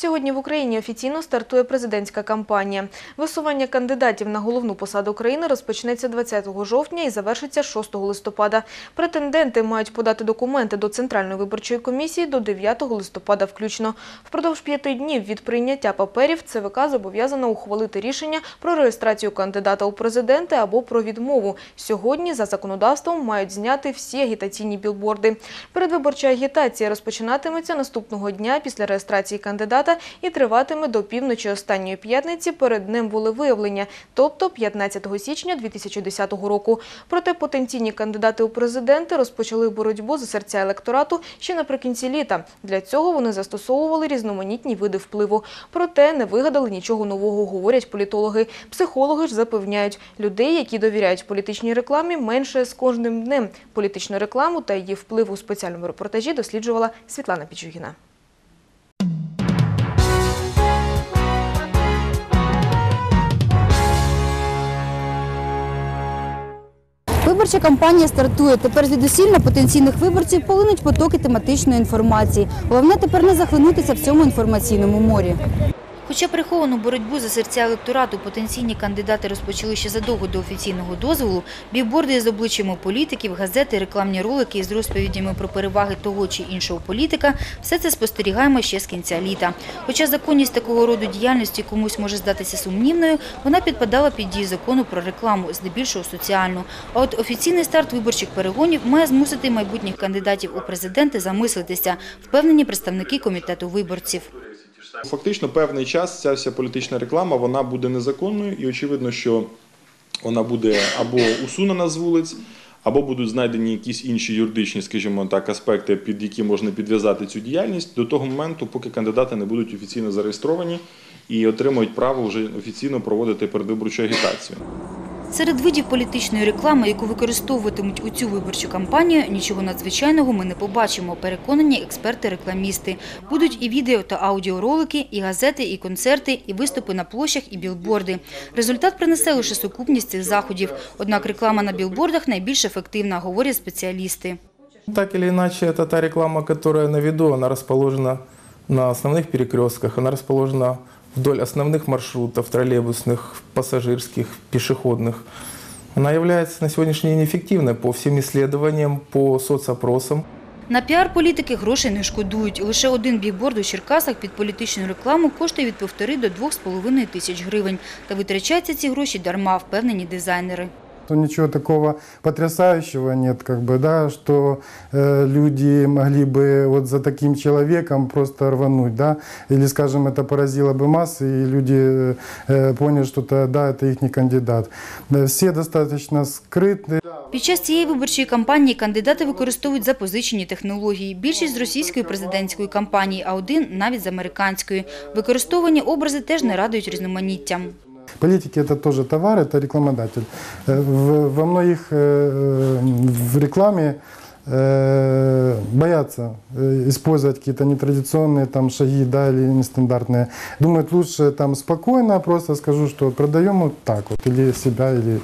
Сьогодні в Україні офіційно стартує президентська кампанія. Висування кандидатів на головну посаду країни розпочнеться 20 жовтня і завершиться 6 листопада. Претенденти мають подати документи до Центральної виборчої комісії до 9 листопада включно. Впродовж п'яти днів від прийняття паперів ЦВК зобов'язано ухвалити рішення про реєстрацію кандидата у президенти або про відмову. Сьогодні за законодавством мають зняти всі агітаційні білборди. Передвиборча агітація розпочинатиметься наступного дня після реєстрації кандидата і триватиме до півночі останньої п'ятниці перед днем волевиявлення, тобто 15 січня 2010 року. Проте потенційні кандидати у президенти розпочали боротьбу за серця електорату ще наприкінці літа. Для цього вони застосовували різноманітні види впливу. Проте не вигадали нічого нового, говорять політологи. Психологи ж запевняють, людей, які довіряють політичній рекламі, менше з кожним днем. Політичну рекламу та її вплив у спеціальному репортажі досліджувала Світлана Пічугіна. Виборча кампанія стартує. Тепер звідусіль на потенційних виборців полинуть потоки тематичної інформації. Головне тепер не захлинутися в цьому інформаційному морі. Хоча приховану боротьбу за серця електорату потенційні кандидати розпочали ще задовго до офіційного дозволу, бігборди з обличчями політиків, газети, рекламні ролики з розповідями про переваги того чи іншого політика – все це спостерігаємо ще з кінця літа. Хоча законність такого роду діяльності комусь може здатися сумнівною, вона підпадала під дію закону про рекламу, здебільшого соціальну. А от офіційний старт виборчих перегонів має змусити майбутніх кандидатів у президенти замислитися, впевнені представники комітету виборців. Фактично, певний час ця вся політична реклама вона буде незаконною, і очевидно, що вона буде або усунена з вулиць, або будуть знайдені якісь інші юридичні, скажімо так, аспекти, під які можна підв'язати цю діяльність до того моменту, поки кандидати не будуть офіційно зареєстровані і отримують право вже офіційно проводити передвиборчу агітацію. Серед видів політичної реклами, яку використовуватимуть у цю виборчу кампанію, нічого надзвичайного ми не побачимо, переконані експерти-рекламісти. Будуть і відео та аудіоролики, і газети, і концерти, і виступи на площах, і білборди. Результат принесе лише сукупність цих заходів. Однак реклама на білбордах найбільш ефективна, говорять спеціалісти. Так или иначе, это та реклама, которая на виду, она расположена на основных перекрестках, она расположена вдоль основных маршрутов, троллейбусных, пассажирских, пешеходных. Она является на сегодняшний день эффективной по всем исследованиям, по соцопросам. На піар політики грошей не шкодують. Лише один бігборд у Черкасах під політичну рекламу коштує від півтори до двох з половиною тисяч гривень. Та витрачаються ці гроші дарма, впевнені дизайнери. то ничего такого потрясающего нет, как бы, да, что э, люди могли бы вот за таким человеком просто рвануть, да, или, скажем, это поразило бы массы, и люди э, поняли, что это, да, это их кандидат. Да, Все достаточно скрытны. Під час цієї виборчої кампанії кандидати використовують запозичені технології. Більшість з російської президентської кампанії, а один навіть з американської. Використовані образи теж не радують різноманіттям. Политики это тоже товар, это рекламодатель. Э, во многих э, в рекламе э, боятся использовать какие-то нетрадиционные там шаги, да, или нестандартные. Думают, лучше там спокойно просто скажу, что продаем вот так вот, или себя, или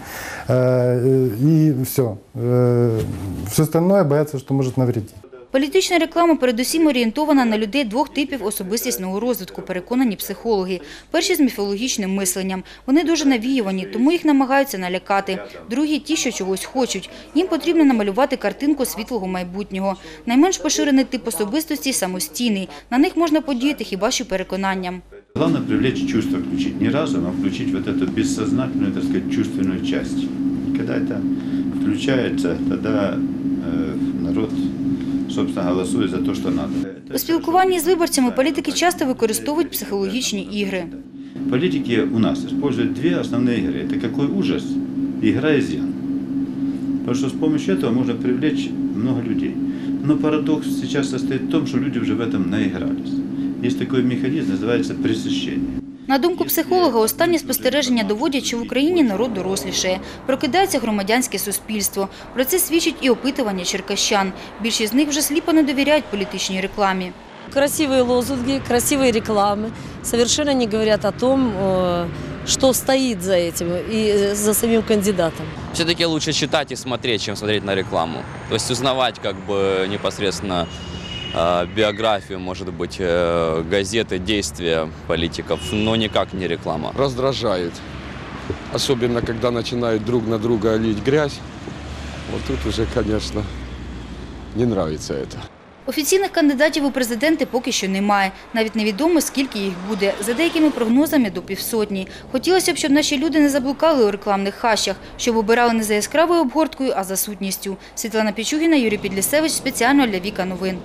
и все. все остальное боятся, что может навредить. Політична реклама передусім орієнтована на людей двох типів особистісного розвитку, переконані психологи. Перші з міфологічним мисленням. Вони дуже навіювані, тому їх намагаються налякати. Другі – ті, що чогось хочуть. Їм потрібно намалювати картинку світлого майбутнього. Найменш поширений тип особистості – самостійний. На них можна подіяти хіба що переконанням. Главное привлечь чувство, включить не разум, а включить вот эту бессознательную, так сказать, чувственную часть. И когда это включается, тогда э, народ, собственно, голосует за то, что надо. У спілкуванні з виборцями політики часто використовують психологічні ігри. Политики у нас используют две основные игры. Это какой ужас и игра изъян. Потому что с помощью этого можно привлечь много людей. Но парадокс сейчас состоит в том, что люди уже в этом наигрались. Есть такой механизм, называется пресыщение. На думку психолога, останні спостереження доводять, що в Україні народ дорослішає. Прокидається громадянське суспільство. Про це свідчить і опитування черкащан. Більшість з них вже сліпо не довіряють політичній рекламі. Красивые лозунги, красивые рекламы совершенно не говорят о том, э, что стоит за этим и э, за самим кандидатом. все-таки лучше читать и смотреть, чем смотреть на рекламу. То есть узнавать как бы непосредственно э, биографию, может быть, э, газеты, действия политиков, но никак не реклама. раздражает. Особенно, когда начинают друг на друга лить грязь. Вот тут уже, конечно, не нравится это. Офіційних кандидатів у президенти поки що немає. Навіть невідомо, скільки їх буде. За деякими прогнозами – до півсотні. Хотілося б, щоб наші люди не заблукали у рекламних хащах, щоб обирали не за яскравою обгорткою, а за сутністю. Світлана Пічугіна, Юрій Підлісевич. Спеціально для Віка Новин.